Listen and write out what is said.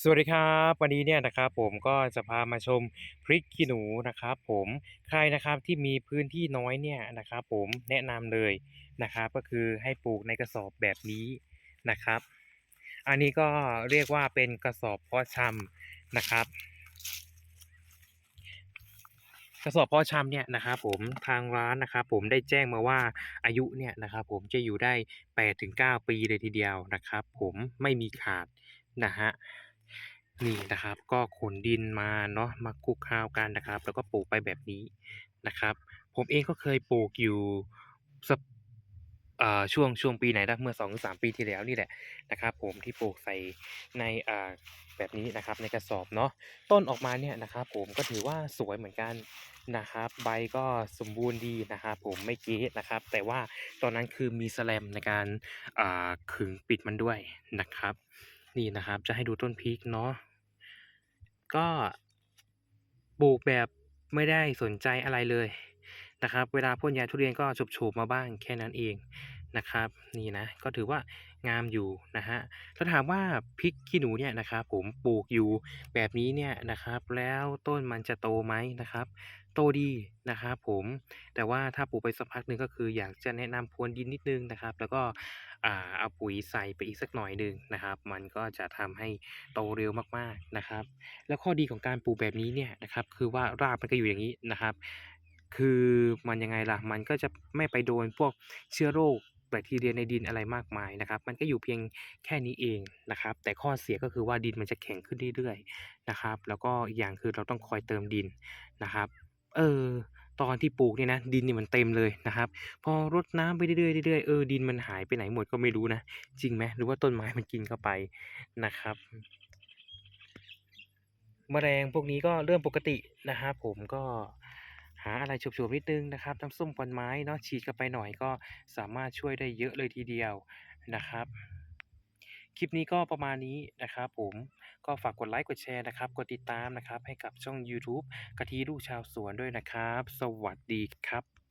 สวัสดีครับวันนี้เนี่ยนะครับผมก็จะพามาชมพริกขี้หนูนะครับผมใครนะครับที่มีพื้นที่น้อยเนี่ยนะครับผมแนะนำเลยนะครับก็คือให้ปลูกในกระสอบแบบนี้นะครับ อันนี้ก็เรียกว่าเป็นกระสอบเพาะชำนะครับ กระสอบเพาะชำเนี่ยนะครับผมทางร้านนะครับผมได้แจ้งมาว่าอายุเนี่ยนะครับผมจะอยู่ได้8ถึง9ปีเลยทีเดียวนะครับ ผมไม่มีขาดนะฮะ นี่นะครับ ก็ขนดินมาเนาะมาคุกเคล้าวกันนะครับ แล้วก็ปลูกไปแบบนี้นะครับ ผมเองก็เคยปลูกอยู่สักอ่าช่วงช่วงปีไหนนะเมื่อ2-3ปีที่แล้วนี่แหละนะครับ ผมที่ปลูกใส่ในอ่าแบบนี้นะครับ ในกระสอบเนาะต้นออกมาเนี่ยนะครับ ผมก็ถือว่าสวยเหมือนกันนะครับ ใบก็สมบูรณ์ดีนะครับ ผมไม่เก๊นะครับ แต่ว่าตอนนั้นคือมีแสลมในการอ่าขึงปิดมันด้วยนะครับ นี่นะครับจะให้ดูต้นพริกเนาะ ก็ปลูกแบบไม่ได้สนใจอะไรเลย นะครับ เวลาพ่นยาทุเรียนก็โฉบๆมาบ้างแค่นั้นเองนะครับ นี่นะก็ถือว่างามอยู่นะฮะถ้าถามว่าพริกขี้หนูเนี่ยนะครับผมปลูกอยู่แบบนี้เนี่ยนะครับ แล้วต้นมันจะโตไหมนะครับ โตดีนะครับผมแต่ว่าถ้าปลูกไปสักพักหนึ่งก็คืออยากจะแนะนำพรวนดินนิดนึงนะครับ แล้วก็อ่าเอาปุ๋ยใส่ไปอีกสักหน่อยหนึ่งนะครับ มันก็จะทำให้โตเร็วมากๆนะครับ แล้วข้อดีของการปลูกแบบนี้เนี่ยนะครับ คือว่ารากมันก็อยู่อย่างนี้นะครับ คือมันยังไงล่ะ มันก็จะไม่ไปโดนพวกเชื้อโรคแบคทีเรียในดินอะไรมากมายนะครับ มันก็อยู่เพียงแค่นี้เองนะครับ แต่ข้อเสียก็คือว่าดินมันจะแข็งขึ้นเรื่อยๆนะครับ แล้วก็อีกอย่างคือเราต้องคอยเติมดินนะครับ เออ ตอนที่ปลูกเนี่ยนะ ดินนี่มันเต็มเลยนะครับ พอรดน้ำไปเรื่อยๆเรื่อยๆเออดินมันหายไปไหนหมดก็ไม่รู้นะ จริงไหมหรือว่าต้นไม้มันกินเข้าไปนะครับแมลงพวกนี้ก็เรื่องปกตินะครับ ผมก็ หาอะไรฉบๆนิดนึงนะครับน้ำส้มควันไม้เนาะฉีดเข้าไปหน่อยก็สามารถช่วยได้เยอะเลยทีเดียวนะครับ คลิปนี้ก็ประมาณนี้นะครับผมก็ฝากกดไลค์กดแชร์นะครับ กดติดตามนะครับ ให้กับช่อง YouTube กะทิลูกชาวสวนด้วยนะครับ สวัสดีครับ